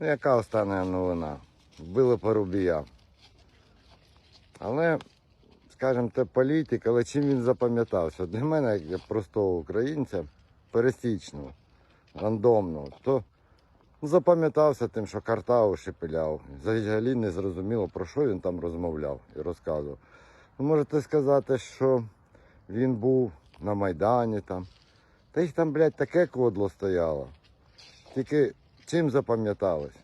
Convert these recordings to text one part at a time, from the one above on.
Ну, яка остання новина? Вбили Порубія. Але, скажімо, це політик, але чим він запам'ятався? Для мене, як простого українця, пересічного, рандомного, то запам'ятався тим, що Картау шепеляв. Взагалі не зрозуміло, про що він там розмовляв і розказував. Ви можете сказати, що він був на Майдані там. Та їх там, блядь, таке кодло стояло. Тільки чим запам'яталось?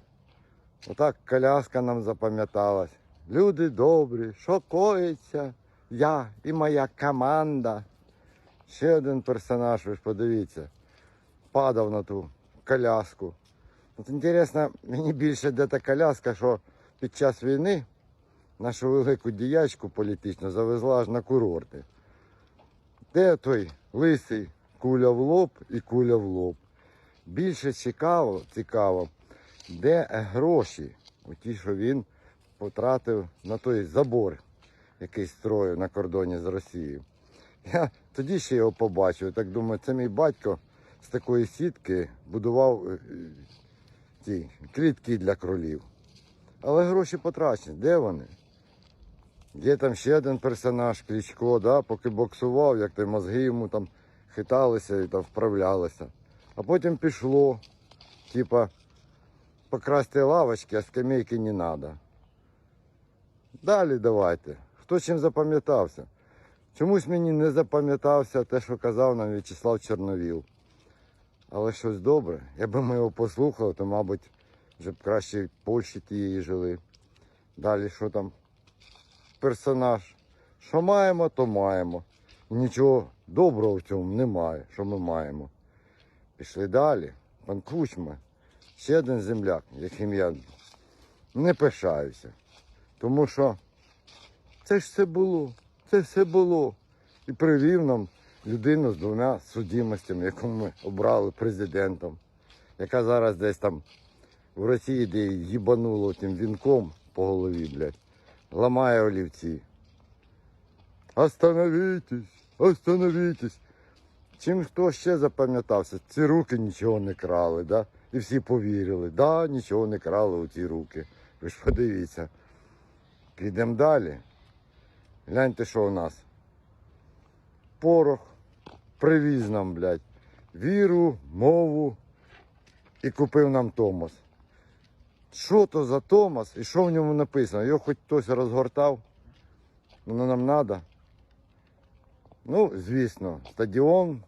Отак коляска нам запам'яталась. Люди добрі, що коїться? Я і моя команда. Ще один персонаж, ви ж подивіться, падав на ту коляску. От інтересно, мені більше де та коляска, що під час війни нашу велику діячку політичну завезла аж на курорти. Де той лисий куля в лоб і куля в лоб. Більше цікаво, цікаво, де гроші, ті, що він потратив на той забор, який строїв на кордоні з Росією. Я тоді ще його побачив. Так думаю, це мій батько з такої сітки будував е, ті клітки для кролів. Але гроші потрачені. Де вони? Є там ще один персонаж Кличко, да, поки боксував, як той мозги йому там хиталися і там вправлялися. А потім пішло, типа, покрасти лавочки, а скамейки не треба. Далі давайте. Хто чим запам'ятався? Чомусь мені не запам'ятався те, що казав нам В'ячеслав Чорновіл. Але щось добре. Якби ми його послухали, то, мабуть, вже б краще в Польщі тієї жили. Далі що там? Персонаж. Що маємо, то маємо. І нічого доброго в цьому немає, що ми маємо. Пішли далі. Пан Кучма, ще один земляк, яким я не пишаюся. Тому що це ж все було, це все було. І привів нам людину з двома судимостями, яку ми обрали президентом, яка зараз десь там в Росії, де їбануло тим вінком по голові, блядь, ламає олівці. Остановітесь, остановітесь. Чим хто ще запам'ятався? Ці руки нічого не крали, да? І всі повірили, да, нічого не крали у ці руки. Ви ж подивіться. Підемо далі. Гляньте, що у нас. Порох привіз нам, блядь, віру, мову і купив нам Томас. Що то за Томас і що в ньому написано? Його хоч хтось розгортав. Воно нам треба. Ну, звісно, стадіон,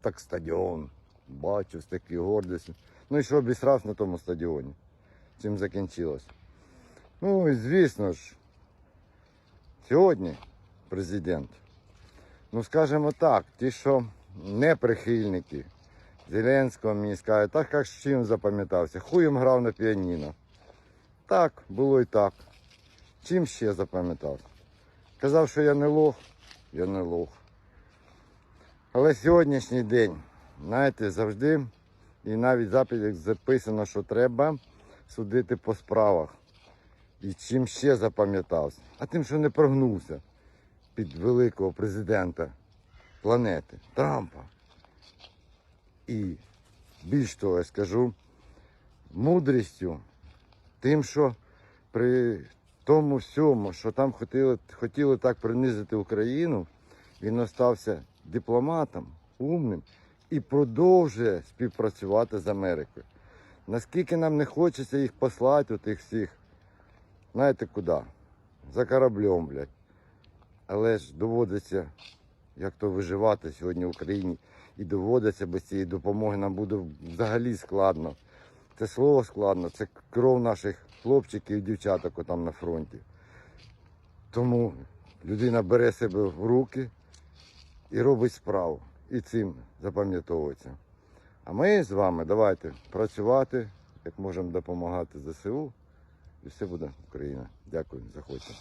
так стадіон. Бачу з такою гордістю. Ну і що обісрався на тому стадіоні. Чим закінчилось. Ну і звісно ж, сьогодні президент. Ну, скажімо так, ті, що не прихильники Зеленського, мені скажуть, так як з чим запам'ятався. Хуєм грав на піаніно. Так, було і так. Чим ще запам'ятався? Казав, що я не лох, я не лох. Але сьогоднішній день, знаєте, завжди, і навіть в запитах записано, що треба судити по справах. І чим ще запам'ятався? А тим, що не прогнувся під великого президента планети Трампа. І більш того, я скажу, мудрістю, тим, що при тому всьому, що там хотіли, хотіли так принизити Україну, він остався дипломатом, умним і продовжує співпрацювати з Америкою. Наскільки нам не хочеться їх послати, тих всіх, знаєте куди? За кораблем, блядь. Але ж доводиться, як то виживати сьогодні в Україні, і доводиться без цієї допомоги нам буде взагалі складно. Це слово складно, це кров наших хлопчиків і дівчаток там на фронті. Тому людина бере себе в руки і робить справу. І цим запам'ятовується. А ми з вами давайте працювати, як можемо допомагати ЗСУ, і все буде Україна. Дякую, заходьте.